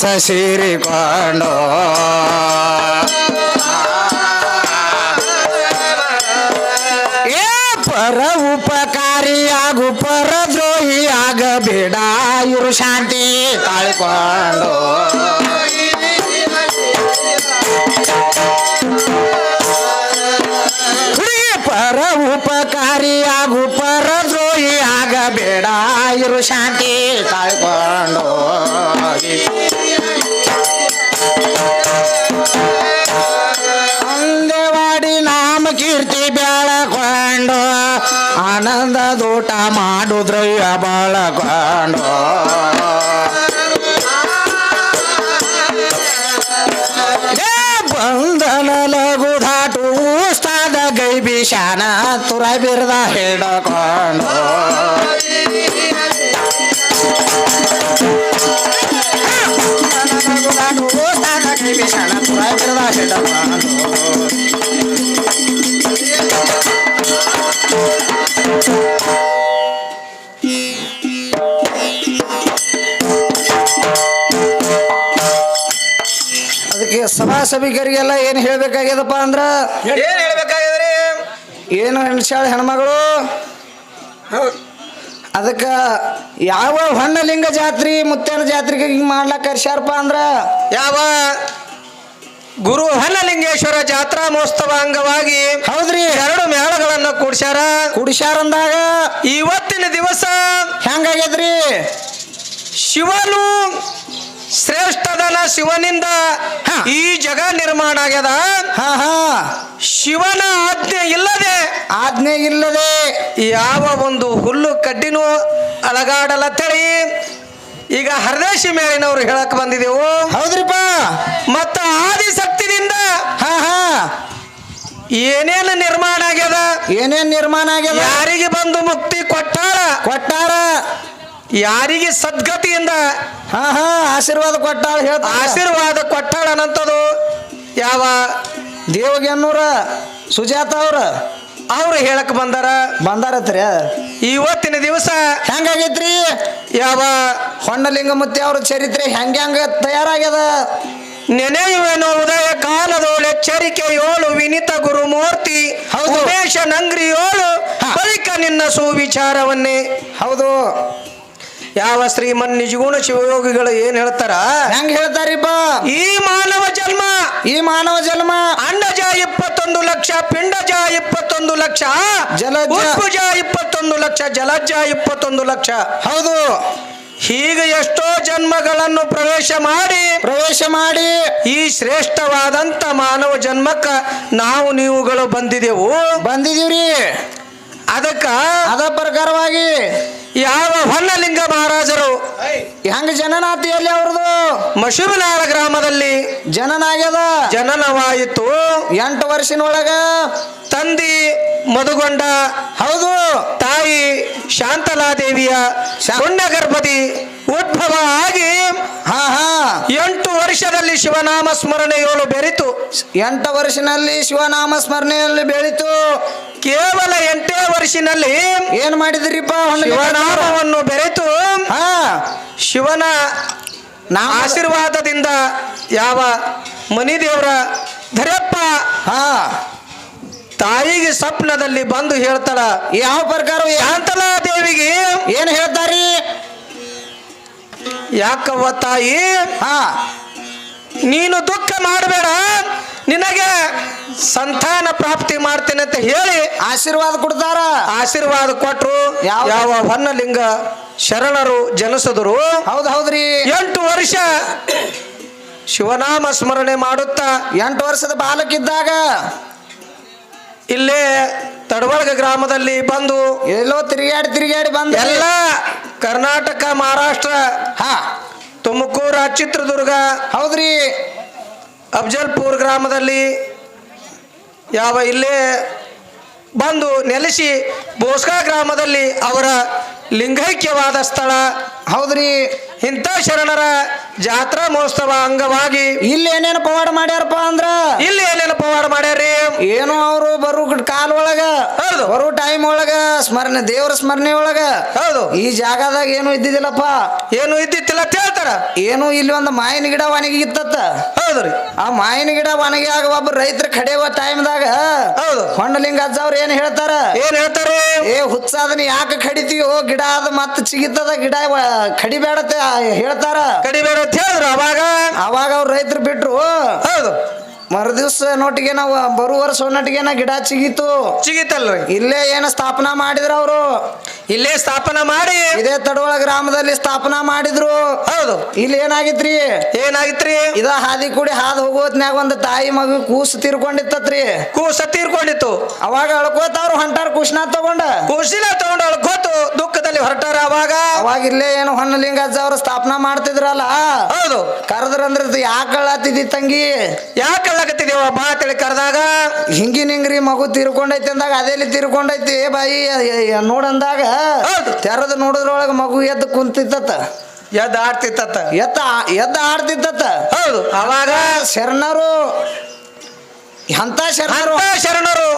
ಇತಿಹಾಸ ಸೇರಿಕೊಂಡು ಏ ಪರ ಉಪಕಾರಿಯಾಗು ಪರದ್ರೋಹಿ ಆಗಬೇಡ ಇರು ಶಾಂತಿ ತಾಳ್ಕೊಂಡು ಪರ ಉಪಕಾರಿಯಾಗು ಪರದ್ರೋಹಿ ಆಗಬೇಡ ಇರು ಶಾಂತಿ ಆನಂದ ದೂಟ ಮಾಡುದ್ರಯ್ಯ ಬಾಳ ಏ ಬಂಧನ ಲಘು ದಾಟು ಉಸ್ತಾದ ಗೈ ಬಿಷಾನ ತುರ ಬಿರ್ದ ಹಿಡಕೊಂಡು ಉಸ್ತಾದ ಗೈ ಬಿಷಾನ ತುರ ಬಿರ್ದ ಹಿಡಕೊಂಡು ಸಭಿಕರಿಗೆಲ್ಲ ಏನು ಹೇಳ್ಬೇಕಾಗ್ಯದಪ್ಪ ಅಂದ್ರ? ಏನು ಹೇಳ್ಬೇಕಾಗ್ಯದ್ರಿ? ಏನು ಹೆಣ್ಸಾಳ ಹೆಣ್ಮಗಳು? ಅದಕ್ಕ ಯಾವ ಹೊನ್ನಲಿಂಗ ಜಾತ್ರಿ ಮುತ್ತೇನ ಜಾತ್ರೆಗೆ ಹಿಂಗೆ ಮಾಡ್ಲಾಕ ಕರ್ಸ್ಯಾರಪ್ಪ ಅಂದ್ರ? ಯಾವ ಗುರು ಹನ್ನಲಿಂಗೇಶ್ವರ ಜಾತ್ರಾ ಮಹೋತ್ಸವ ಅಂಗವಾಗಿ ಹೌದ್ರಿ. ಎರಡು ಮೇಳಗಳನ್ನು ಕೂಡ್ಸ್ಯಾರ. ಕುಡಿಸ್ಯಾರಂದಾಗ? ಇವತ್ತಿನ ದಿವಸ ಹೆಂಗಾಗ್ಯದ್ರಿ? ಶಿವನು ಶಿವನಿಂದ ಈ ಜಗ ನಿರ್ಮಾಣ ಆಗ್ಯದ. ಶಿವನ ಆಜ್ಞೆ ಇಲ್ಲದೆ ಆಜ್ಞೆ ಇಲ್ಲದೆ ಯಾವ ಒಂದು ಹುಲ್ಲು ಕಡ್ಡಿನೂ ಅಲಗಾಡಲತ್ತಳಿ. ಈಗ ಹರದೇಶಿ ಮೇಲಿನವ್ರು ಹೇಳಕ್ ಬಂದಿದೆವು. ಹೌದ್ರಿಪ್ಪ. ಮತ್ತ ಆದಿಶಕ್ತಿನಿಂದ ಹಾ ಹಾ. ಏನೇನು ನಿರ್ಮಾಣ ಆಗ್ಯದ? ಏನೇನ್ ನಿರ್ಮಾಣ ಆಗ್ಯದ? ಯಾರಿಗೆ ಬಂದು ಮುಕ್ತಿ ಕೊಟ್ಟಾರ? ಕೊಟ್ಟಾರ. ಯಾರಿಗೆ ಸದ್ಗತಿಯಿಂದ ಹಾ ಹಾ ಆಶೀರ್ವಾದ ಕೊಟ್ಟಾಳ ಹೇಳ್ತ ಆಶೀರ್ವಾದ ಕೊಟ್ಟಾಳ ಅನ್ನಂಥದ್ದು ಯಾವ ದೇವಗೆನ್ನೂರ ಸುಜಾತ ಅವ್ರ. ಅವ್ರು ಹೇಳಕ್ ಬಂದಾರ? ಬಂದಾರತ್ರಿ. ಇವತ್ತಿನ ದಿವಸ ಹೆಂಗಾಗೈತ್ರಿ? ಯಾವ ಹೊನ್ನಲಿಂಗ ಮುತ್ತಿ ಅವ್ರ ಚರಿತ್ರೆ ಹೆಂಗ ಹೆಂಗ ತಯಾರಾಗ್ಯದ? ನೆನೆಯುವೆನು ಉದಯ ಕಾಲದೋಳು ಎಚ್ಚರಿಕೆ ಏಳು ವಿನಿತ ಗುರುಮೂರ್ತಿ ಹೌದು. ಉಮೇಶ ನಂಗ್ರಿ ಏಳು. ಬಳಿಕ ನಿನ್ನ ಸುವಿಚಾರವನ್ನೇ. ಹೌದು. ಯಾವ ಶ್ರೀಮನ್ ನಿಜಗುಣ ಶಿವಯೋಗಿಗಳು ಏನ್ ಹೇಳ್ತಾರ? ಹೆಂಗ್ ಹೇಳ್ತಾರಿಪ್ಪ ಈ ಮಾನವ ಜನ್ಮ. ಈ ಮಾನವ ಜನ್ಮ. ಅಂಡಜ ಇಪ್ಪತ್ತೊಂದು ಲಕ್ಷ ಪಿಂಡಜ ಇಪ್ಪತ್ತೊಂದು ಲಕ್ಷ ಜಲಜ. ಇಪ್ಪತ್ತೊಂದು ಲಕ್ಷ ಜಲಜ ಇಪ್ಪತ್ತೊಂದು ಲಕ್ಷ. ಹೌದು. ಹೀಗೆ ಎಷ್ಟೋ ಜನ್ಮಗಳನ್ನು ಪ್ರವೇಶ ಮಾಡಿ ಪ್ರವೇಶ ಮಾಡಿ. ಈ ಶ್ರೇಷ್ಠವಾದಂತ ಮಾನವ ಜನ್ಮಕ್ಕ ನಾವು ನೀವುಗಳು ಬಂದಿದೆವು. ಬಂದಿದೀವ್ರಿ. ಅದಕ್ಕ ಅದ ಪ್ರಕಾರವಾಗಿ ಯಾವ ಹೊನ್ನಲಿಂಗ ಮಹಾರಾಜರು ಹೆಂಗ ಜನನಾತಿಯಲ್ಲಿ ಅವ್ರದು? ಮಶುಬಿನಾಳ ಗ್ರಾಮದಲ್ಲಿ ಜನನಾಗ್ಯದ ಜನನವಾಯಿತು. ಎಂಟು ವರ್ಷಿನೊಳಗ? ತಂದಿ ಮಧುಗೊಂಡ. ಹೌದು. ತಾಯಿ ಶಾಂತಲಾದೇವಿಯ ಶಾ- ಪುಣ್ಯಗರ್ಭದಿ ಉದ್ಭವ ಆಗಿ ಹಾ ಹಾ. ಎಂಟು ವರ್ಷದಲ್ಲಿ ಶಿವನಾಮ ಸ್ಮರಣೆಯೋಳು ಬೆರಿತು. ಎಂಟು ವರ್ಷನಲ್ಲಿ ಶಿವನಾಮ ಸ್ಮರಣೆಯಲ್ಲಿ ಬೆಳಿತು ಕೇವಲ ಎಂಟೇ ವರ್ಷನಲ್ಲಿ ಏನ್ ಮಾಡಿದ್ರಿಪ್ಪ? ಶಿವನಾಮವನ್ನು ಬೆರೆತು. ಹಾ. ಶಿವನ ಆಶೀರ್ವಾದದಿಂದ ಯಾವ ಮನಿದೇವರ ಧರಪ್ಪ ಹಾ. ತಾಯಿಗೆ ಸ್ವಪ್ನದಲ್ಲಿ ಬಂದು ಹೇಳ್ತಾಳ ಯಾವ ಪ್ರಕಾರ ಶಾಂತಲಾ ದೇವಿಗೆ ಏನ್ ಹೇಳ್ತಾರಿ ಯಾಕವ್ವ ತಾಯಿ? ಹಾ. ನೀನು ದುಃಖ ಮಾಡಬೇಡ. ನಿನಗೆ ಸಂತಾನ ಪ್ರಾಪ್ತಿ ಮಾಡ್ತೇನೆ ಅಂತ ಹೇಳಿ ಆಶೀರ್ವಾದ ಕೊಡ್ತಾರ? ಆಶೀರ್ವಾದ ಕೊಟ್ಟರು ಯಾವ- ಯಾವ ಹೊನ್ನಲಿಂಗ ಶರಣರು ಜನಿಸಿದ್ರು. ಹೌದ್ ಹೌದ್ರಿ. ಎಂಟು ವರ್ಷ ಶಿವನಾಮ ಸ್ಮರಣೆ ಮಾಡುತ್ತಾ ಎಂಟು ವರ್ಷದ ಬಾಲಕಿದ್ದಾಗ ಇಲ್ಲೇ ತಡವಳಗ ಗ್ರಾಮದಲ್ಲಿ ಬಂದು ಎಲ್ಲೋ ತಿರುಗಾಡಿ ತಿರುಗಾಡಿ ಬಂದು ಎಲ್ಲ ಕರ್ನಾಟಕ ಮಹಾರಾಷ್ಟ್ರ ಹಾ. ತುಮಕೂರು ಚಿತ್ರದುರ್ಗ ಹೌದ್ರಿ. ಅಫಜಲ್ಪುರ್ ಗ್ರಾಮದಲ್ಲಿ ಯಾವ ಇಲ್ಲೇ ಬಂದು ನೆಲೆಸಿ ಬೋಸ್ಕಾ ಗ್ರಾಮದಲ್ಲಿ ಅವರ ಲಿಂಗೈಕ್ಯವಾದ ಸ್ಥಳ. ಹೌದ್ರಿ. ಇಂಥ ಶರಣರ ಜಾತ್ರಾ ಮಹೋತ್ಸವ ಅಂಗವಾಗಿ ಇಲ್ಲಿ ಏನೇನು ಪವಾಡ ಮಾಡ್ಯಾರಪ್ಪ ಅಂದ್ರ? ಇಲ್ಲಿ ಏನೇನು ಪವಾಡ ಮಾಡ್ಯಾರಿ ಏನು ಅವರು ಬರು ಕಾಲ ಒಳಗ ಹೌದು. ಬರೋ ಟೈಮ್ ಒಳಗ ಸ್ಮರಣೆ ದೇವರ ಸ್ಮರಣೆ ಒಳಗ. ಹೌದು. ಈ ಜಾಗದಾಗ ಏನು ಇದ್ದಿದ್ದಿಲ್ಲಪ್ಪ. ಏನು ಇದ್ದಿತ್ತಿಲ್ಲ ಅಂತ ಹೇಳ್ತಾರ? ಏನು ಇಲ್ಲಿ ಒಂದು ಮಾಯಿನ ಗಿಡ ಒಣಗಿತ್ತತ್ತ ಹೌದು ಹೌದ್ರಿ ಆ ಮಾಯಿನ ಗಿಡ ಒಣಗಿ ಆಗ ಒಬ್ಬ ರೈತರ ಕಡೆಯುವ ಟೈಮ್ದಾಗ ಹೌದು. ಹೊಂಡಲಿಂಗ ಅಜ್ಜ ಅವ್ರು ಏನ್ ಹೇಳ್ತಾರ? ಏನ್ ಹೇಳ್ತಾರೆ ಏ ಹುಚ್ಚ ಅದನ್ನ ಯಾಕೆ ಕಡಿತೀವೋ ಗಿಡ ಅದು ಮತ್ತೆ ಚಿಗಿತದ ಗಿಡ ಕಡಿಬೇಡತ್ತೆ ಹೇಳ್ತಾರ. ಕಡಿಬೇಡ ಅಂತ ಹೇಳಿದ್ರು ಅವಾಗ. ಅವಾಗ ಅವ್ರು ರೈತರು ಬಿಟ್ರು. ಹೌದು. ಮರುದಿವ್ಸ ನೋಟಿಗೆ ನಾವು ಬರುವ ವರ್ಷ ನೋಟಿಗೆ ಗಿಡ ಚಿಗಿತು. ಚಿಗಿತಲ್ರಿ. ಇಲ್ಲೇ ಏನು ಸ್ಥಾಪನಾ ಮಾಡಿದ್ರು ಅವರು. ಇಲ್ಲೇ ಸ್ಥಾಪನಾ ಮಾಡಿ. ಇದೇ ತಡವಳ ಗ್ರಾಮದಲ್ಲಿ ಸ್ಥಾಪನಾ ಮಾಡಿದ್ರು. ಹೌದು. ಇಲ್ಲಿ ಏನಾಗಿತ್ರಿ? ಏನಾಗಿತ್ರಿ? ಇದ ಹಾದಿ ಕೂಡಿ ಹಾದು ಹೋಗೋತ್ನ್ಯಾಗ ಒಂದು ತಾಯಿ ಮಗು ಕೂಸು ತೀರ್ಕೊಂಡಿತ್ತತ್ರಿ. ಕೂಸ ತೀರ್ಕೊಂಡಿತ್ತು. ಅವಾಗ ಅಳ್ಕೋತಾವ್ರು ಹೊಂಟಾರ ಕುಶ್ನಾ ತಗೊಂಡ. ಕೂಸಿನ ತಗೊಂಡು ಅಳ್ಕೋತು ದುಃಖದಲ್ಲಿ ಹೊರಟಾರ ಅವಾಗ. ಅವಾಗ ಇಲ್ಲೇ ಏನು ಹೊನ್ನಲಿಂಗಜ್ಜ ಅವ್ರು ಸ್ಥಾಪನಾ ಮಾಡ್ತಿದ್ರಲ್ಲ? ಹೌದು. ಕರೆದ್ರಂದ್ರ ಯಾಕೆ ತಂಗಿ? ಯಾಕೆ ಅಳ್ಳಕತ್ತಿದೇವ ಬಾ ತಿಳಿ ಕರೆದಾಗ? ಹಿಂಗಿನ ಹಿಂಗ್ರಿ ಮಗು ತೀರ್ಕೊಂಡೈತಿ ಅಂದಾಗ ಅದೇಲಿ ತೀರ್ಕೊಂಡೈತಿ? ಏ ಬಾಯಿ ನೋಡಂದಾಗ. ತೆರೆದು ನೋಡಿದ್ರೊಳಗ ಮಗು ಎದ್ದು ಕುಂತಿತ್ತ ಎದ್ದು ಆಡ್ತಿತ್ತ ಎತ್ತ ಎದ್ದ ಆಡ್ತಿತ್ತ ಹೌದು. ಅವಾಗ ಶರಣರು ಎಂತ ಶರಣರು. ಶರಣರು.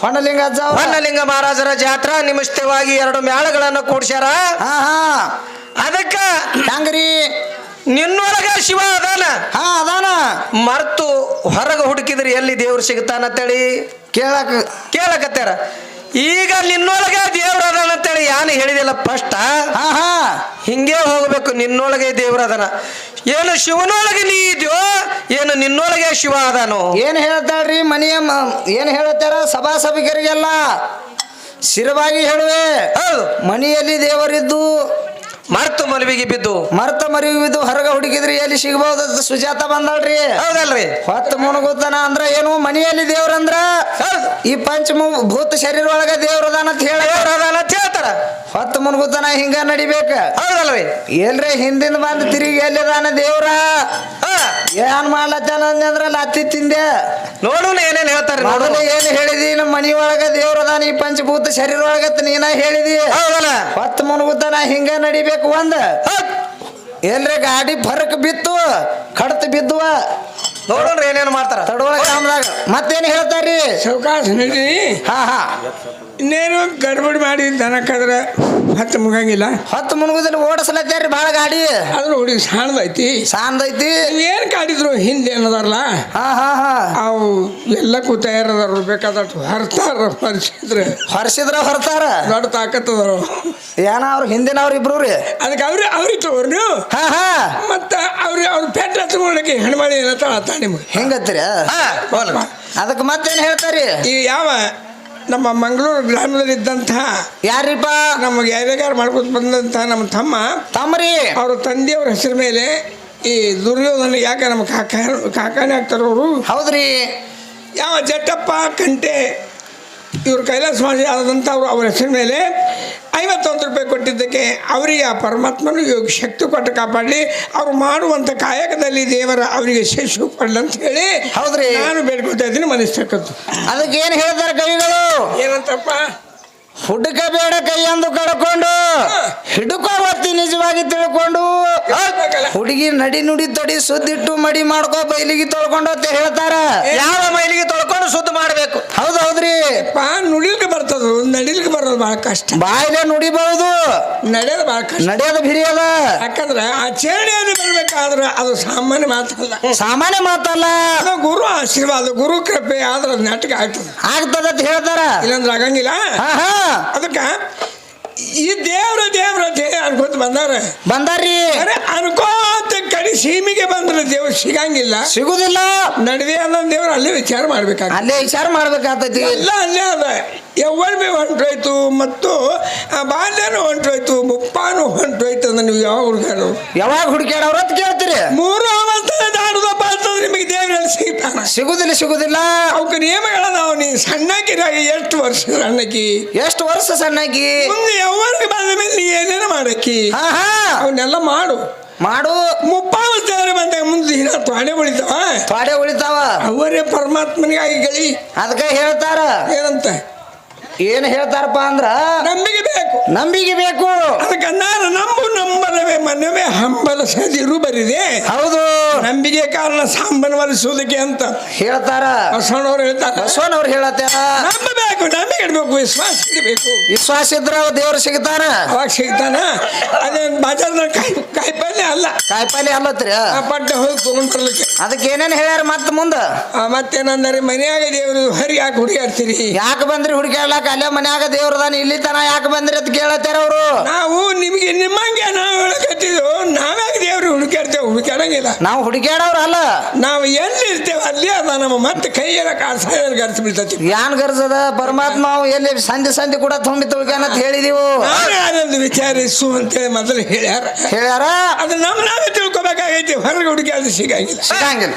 ಹೊನ್ನಲಿಂಗ. ಹೊನ್ನಲಿಂಗ ಮಹಾರಾಜರ ಜಾತ್ರಾ ನಿಮಿಷವಾಗಿ ಎರಡು ಮೇಳಗಳನ್ನ ಕೂಡ್ಸ್ಯಾರ. ಹಾ ಹಾ. ಅದಕ್ಕ ಹೆಂಗ್ರಿ? ನಿನ್ನೊಳಗ ಶಿವ ಅದಾನ. ಹಾ ಅದಾನ. ಮರ್ತು ಹೊರಗೆ ಹುಡುಕಿದ್ರಿ ಎಲ್ಲಿ ದೇವ್ರು ಸಿಗ್ತಾನಂತೇಳಿ? ಕೇಳಕ್ ಕೇಳಕತ್ತಾರ ಈಗ ನಿನ್ನೊಳಗೆ ದೇವ್ರ ಅದಾನ ಅಂತೇಳಿ ಯಾನು ಹೇಳಿದಿಲ್ಲ. ಫಸ್ಟ್ ಆಹಾ ಹಾ. ಹಿಂಗೆ ಹೋಗಬೇಕು ನಿನ್ನೊಳಗೆ ದೇವ್ರ ಅದಾನ ಏನು ಶಿವನೊಳಗೆ ನೀ ಇದೆಯೋ ಏನು ನಿನ್ನೊಳಗೆ ಶಿವ ಅದಾನು. ಏನ್ ಹೇಳ್ತಾಳ್ರಿ ಮನೆಯ ಮ- ಏನ್ ಹೇಳ್ತಾರ ಸಭಾ ಸಭಿಕರಿಗೆಲ್ಲ ಸ್ಥಿರವಾಗಿ ಹೇಳುವೆ. ಹೌದು. ಮನೆಯಲ್ಲಿ ದೇವರಿದ್ದು. ಮರ್ತ ಮಲವಿಗೆ ಬಿದ್ದು. ಮರ್ತ ಮರಿವಿದ್ದು ಹೊರಗ ಹುಡುಕಿದ್ರಿ ಎಲ್ಲಿ ಸಿಗಬಹುದು ಸುಜಾತ ಬಂದಳ್ರಿ. ಹೌದಲ್ರಿ. ಹೊತ್ತು ಮುಣಗುತ್ತಾನ ಅಂದ್ರ ಏನು ಮನೆಯಲ್ಲಿ ದೇವ್ರಂದ್ರ? ಈ ಪಂಚಮ ಭೂತ ಶರೀರ ಒಳಗ ದೇವ್ರದಾನ ಅಂತ ಹೇಳ ದೇವ್ರದಾನ ಅಂತ ಹೇಳ್ತಾರ. ಹೊತ್ತು ಮುನ್ಗುತನ ಹಿಂಗ ನಡಿಬೇಕ. ಹೌದಲ್ರಿ. ಎಲ್ರಿ ಹಿಂದಿಂದ ಬಂದು ತಿರುಗಿ ಎಲ್ಲಿದಾನ ದೇವ್ರ? ಏನ್ ಮಾಡ್ಲತ್ತಾನ ಅಂದ್ರ ಲತ್ತಿ ತಿಂದೆ. ನೋಡು ಏನೇನ್ ಹೇಳ್ತಾರೆ ನೋಡು. ಏನು ಹೇಳಿದಿ? ನಮ್ಮ ಮನಿ ಒಳಗ ದೇವ್ರದಾನ ಈ ಪಂಚಭೂತ ಶರೀರ ಒಳಗ ನೀನ ಹೇಳಿದಿ. ಹೌದಲ್ಲ. ಹೊತ್ತು ಮುನ್ಗುತನ ಹಿಂಗ ನಡಿಬೇಕು ಒಂದ್. ಎಲ್ರಿ ಗಾಡಿ ಫರಕ್ ಬಿತ್ತು ಕಡತ್ ಬಿದ್ದುವ. ನೋಡೋಣ ಏನೇನು ಮಾಡ್ತಾರ? ತಡವಳ ಮತ್ತೇನು ಮತ್ತೇನ್ ಹೇಳ್ತಾರ್ರಿ? ಸಾವಕಾಶ ಹಾ ಹಾ. ಇನ್ನೇನು ಗಡ್ಬಡಿ ಮಾಡಿ ದನ ಕದ್ರೆ ಹತ್ತು ಮುಗಂಗಿಲ್ಲ ಹೊತ್ತು ಮುಣಗುದಲ್ಲಿ ಓಡಿಸ್ಲತ್ತಾರ್ರಿ ಭಾಳ ಗಾಡಿ. ಆದ್ರೆ ಹುಡುಗಿ ಸಾಣದೈತಿ. ಸಾಂದೈತಿ ಏನು ಕಾಡಿದ್ರು ಹಿಂದೆ ಏನದಾರಲ್ಲ ಹಾ ಹಾ ಹಾ. ಅವು ಎಲ್ಲಕ್ಕೂ ತಯಾರದಾರ ಬೇಕಾದಷ್ಟು ಹರ್ತಾರ ಹರ್ಸಿದ್ರೆ. ಹೊರ್ಸಿದ್ರ ಹೊರತಾರ. ದೊಡ್ಡ ತಾಕತ್ತದಾರು ಏನ ಅವ್ರ ಹಿಂದಿನವ್ರ ಇಬ್ರು ರೀ ಅದಕ್ಕೆ ಅವ್ರಿ ಅವ್ರಿಗೆ ತಗೋರಿ ನೀವು ಹಾ ಹಾ. ಮತ್ತೆ ಅವ್ರಿ ಅವ್ರ ಪೆಟ್ಟ ಹತ್ಕೊಳ್ಳೋಕೆ ಹೆಣ್ಮಳಿ ಏನತ್ತ ಆತ ನಿಮ್ಗೆ. ಹೆಂಗತ್ತೀರಿ. ಅದಕ್ಕೆ ಮತ್ತೇನು ಹೇಳ್ತಾರಿ? ಈ ಯಾವ ನಮ್ಮ ಮಂಗಳೂರು ಗ್ರಾಮದಲ್ಲಿದ್ದಂತಹ ಯಾರಿಪ್ಪ? ನಮಗೆ ಯಾರ್ಯಾರು ಮಾಡ್ಕೊತ ಬಂದಂತಹ ನಮ್ಮ ತಮ್ಮ ತಮ್ಮರಿ. ಅವ್ರ ತಂದೆಯವ್ರ ಹೆಸರು ಮೇಲೆ ಈ ದುರ್ಯೋಧನ ಯಾಕೆ ನಮ್ಮ ಕಾಕ ಕಾಕಾನೇ ಆಗ್ತಾರೆ ಅವರು? ಹೌದ್ರಿ. ಯಾವ ಜಟ್ಟಪ್ಪ ಕಂಟೆ ಇವರು ಕೈಲಾಸ ಆದಂಥ ಅವರು ಅವರ ಹೆಸರ ಮೇಲೆ ಐವತ್ತೊಂದು ರೂಪಾಯಿ ಕೊಟ್ಟಿದ್ದಕ್ಕೆ ಅವರಿಗೆ ಆ ಪರಮಾತ್ಮನು ಯೋಗ ಶಕ್ತಿ ಕೊಟ್ಟು ಕಾಪಾಡಲಿ. ಅವ್ರು ಮಾಡುವಂಥ ಕಾಯಕದಲ್ಲಿ ದೇವರ ಅವರಿಗೆ ಶಿಶು ಕೊಡಲಿ ಅಂತ ಹೇಳಿ ಹೌದ್ರಿ. ನಾನು ಬೇಡ್ಕೊಳ್ತಾ ಇದ್ದೀನಿ ಮನಸ್ತಕ್ಕದ್ದು ಅದಕ್ಕೆ ಏನು ಹೇಳ್ತಾರೆ ಕವಿಗಳು? ಏನಂತಪ್ಪ? ಹುಡುಕ ಬೇಡ ಕೈಯಂದು ಕಳ್ಕೊಂಡು. ಹಿಡ್ಕೋಬತ್ತಿ ಹೊತ್ತಿ ನಿಜವಾಗಿ ತಿಳ್ಕೊಂಡು. ಹುಡುಗಿ ನಡಿ ನುಡಿ ತೊಡಿ ಸುದ್ದಿಟ್ಟು ಮಡಿ ಮಾಡ್ಕೋ ಬೈಲಿಗೆ ತೊಳ್ಕೊಂಡು ಅಂತ ಹೇಳ್ತಾರ. ಯಾವ ಮೈಲಿಗೆ ತೊಳ್ಕೊಂಡು ಸುದ್ದ ಮಾಡ್ಬೇಕು? ಹೌದ್ ಹೌದ್ರಿ. ಪಾ ನುಡಿಲಿಕ್ಕೆ ಬರ್ತದ ನಡಿಲಿಕ್ಕೆ ಬರೋದು ಬಹಳ ಕಷ್ಟ. ಬಾಯಿಲೆ ನುಡಿಬಹುದು ನಡೆಯೋದು ಬಹಳ ಕಷ್ಟ. ನಡೆಯೋದು ಬಿರಿಯದ ಯಾಕಂದ್ರೆ ಆಚರಣೆಯಲ್ಲಿ ಬರ್ಬೇಕಾದ್ರೆ ಅದು ಸಾಮಾನ್ಯ ಮಾತಲ್ಲ. ಸಾಮಾನ್ಯ ಮಾತಲ್ಲ. ಅದು ಗುರು ಆಶೀರ್ವಾದ ಗುರು ಕೃಪೆ ಆದ್ರೆ ಅದು ನಾಟಕ ಆಗ್ತದೆ. ಆಗ್ತದ ಅಂತ ಹೇಳ್ತಾರ. ಇಲ್ಲಂದ್ರೆ ಆಗಂಗಿಲ್ಲ. ಹಾ ಹಾ ಅದಕ್ಕೆ ಈ ದೇವ್ರ ದೇವ್ರ ದೇವ ಅನ್ಕೋತ ಬಂದಾರ. ಬಂದಾರಿ ಅರೆ ಅನ್ಕೋತ ಕಡೆ ಸೀಮಿಗೆ ಬಂದ್ರೆ ದೇವ್ರು ಸಿಗಂಗಿಲ್ಲ. ಸಿಗುದಿಲ್ಲ. ನಡುವೆ ಅನ್ನೋ ದೇವ್ರು ಅಲ್ಲೇ ವಿಚಾರ ಮಾಡ್ಬೇಕಾಗ ಅಲ್ಲೇ ವಿಚಾರ ಮಾಡ್ಬೇಕಾಗ್ತೈತಿ ಎಲ್ಲ ಅಲ್ಲೇ ಅದ. ಯವ್ವನ ಬಿ ಹೊಂಟೋಯ್ತು ಮತ್ತು ಆ ಬಾಲ್ಯನೂ ಹೊಂಟೋಯ್ತು ಮುಪ್ಪಾನು ಹೊಂಟೋಯ್ತು ಅಂದ್ರೆ ನೀವು ಯಾವಾಗ ಹುಡುಗರು ಯಾವಾಗ ಹುಡುಕ್ಯಾಡವ್ರ ಅಂತ ಕೇಳ್ತೀರಿ. ಮೂರು ಅವಸ್ಥೆ ಅಂತಂದ್ರೆ ನಿಮಗೆ ದೇವರಲ್ಲಿ ಸಿಗ್ತಾನ? ಸಿಗುದಿಲ್ಲ ಸಿಗುದಿಲ್ಲ. ಅವಕ್ಕೆ ನಿಯಮಗಳದಾವ ನೀ? ಸಣ್ಣಕಿರಾಗಿ ಎಷ್ಟು ವರ್ಷ ಸಣ್ಣಕ್ಕಿ? ಎಷ್ಟು ವರ್ಷ ಸಣ್ಣಕಿ ಮುಂದೆ ಯವ್ವನಿಗೆ ಬಂದ ಮೇಲೆ ನೀ ಏನೇನು ಮಾಡಕ್ಕಿ? ಹಾ ಹಾ. ಅವನ್ನೆಲ್ಲ ಮಾಡು. ಮಾಡು. ಮುಪ್ಪಾವಸ್ಥೆ ಬಂದಾಗ ಮುಂದೆ ದಿನ ತ್ವಾಡೆ ಉಳಿತಾವ? ತ್ವಾಡೆ ಉಳಿತಾವ. ಅವರೇ ಪರಮಾತ್ಮನಿಗಾಗಿ ಗಳಿ. ಅದಕ್ಕೆ ಹೇಳ್ತಾರ. ಏನಂತ? ಏನು ಹೇಳ್ತಾರಪ್ಪ ಅಂದ್ರ ನಂಬಿಕೆ ಬೇಕು. ನಂಬಿಕೆ ಬೇಕು. ಅದಕ್ಕೆ ನಾನು ನಂಬು ನಂಬಲವೇ ಮನವೇ ಹಂಬಲ ಸದಿರು ಬರಿದೆ. ಹೌದು. ನಂಬಿಕೆ ಕಾರಣ ಸಾಂಬನ್ ವಲಿಸುವುದಕ್ಕೆ ಅಂತ ಹೇಳ್ತಾರ. ಬಸವಣ್ಣವ್ರು ಹೇಳ್ತಾರೆ. ಬಸವಣ್ಣವ್ರು ಹೇಳತ್ತಾರ ನಂಬಬೇಕು ನಂಬಿಕೆ ಇಡಬೇಕು ವಿಶ್ವಾಸ ಇಡಬೇಕು. ವಿಶ್ವಾಸ ಇದ್ರ ದೇವ್ರು ಸಿಗ್ತಾನ? ಅವಾಗ ಸಿಗ್ತಾನ? ಅದೇ ಬಜಾರ್ನ ಕಾಯಿ ಕಾಯಿ ಪಲ್ಯ ಅಲ್ಲ. ಕಾಯಿಪಲ್ಲೆ ಅಲ್ಲತ್ರಿ. ಪಟ್ಟ ಹೋಗಿ ತಗೊಂಡ್ ಬರ್ಲಿಕ್ಕೆ. ಅದಕ್ಕೆ ಏನೇನು ಹೇಳ್ಯಾರ ಮತ್ತೆ ಮುಂದ? ಮತ್ತೇನಂದ್ರೆ ಮನ್ಯಾಗ ದೇವರು ಹರಿ ಯಾಕೆ ಹುಡುಗಾಡ್ತೀರಿ ಯಾಕೆ ಬಂದ್ರಿ ಹುಡುಗಾಡ್ಲಾಕ ಅಲ್ಲೇ ಮನ್ಯಾಗ ದೇವ್ರದಾನ ಇಲ್ಲಿ ತನ ಯಾಕೆ ಬಂದ್ರಿ ಅಂತ ಕೇಳತ್ತಾರ ಅವರು? ನಾವು ನಿಮಗೆ ನಿಮ್ಮಂಗೆ ನಾವು ಹೇಳಕತ್ತಿದ್ವು ನಾವ್ಯಾಗ ದೇವ್ರು ಹುಡುಕಾಡ್ತೇವೆ ಹುಡುಕಾಡಂಗಿಲ್ಲ ನಾವು ಹುಡುಕ್ಯಾಡವ್ರ ಅಲ್ಲ. ನಾವು ಎಲ್ಲಿ ಇರ್ತೇವೆ ಅಲ್ಲಿ ಅದ ನಮ್ಮ ಮತ್ತೆ ಕೈಯೆಲ್ಲ ಕಾಸಾಯರ್ ಗರ್ಸಿ ಬಿಡ್ತೈತಿ. ಯಾನ್ ಗರ್ಜದ? ಪರಮಾತ್ಮ ಅವ ಎಲ್ಲಿ ಸಂಧಿ ಸಂಧಿ ಕೂಡ ತುಂಬಿ ತುಳ್ಕ್ಯಾನಂತ ಹೇಳಿದೀವು. ಆನಂದ ವಿಚಾರಿಸು ಅಂತೇಳಿ ಮೊದಲು ಹೇಳ್ಯಾರ. ಹೇಳ್ಯಾರ? ಅದು ನಮ್ಮ ನಾವೇ ತಿಳ್ಕೊಬೇಕಾಗೈತಿ. ಹೊರಗೆ ಹುಡುಕಾಡಿ ಸಿಗಂಗಿಲ್ಲ. ಸಿಗಂಗಿಲ್ಲ.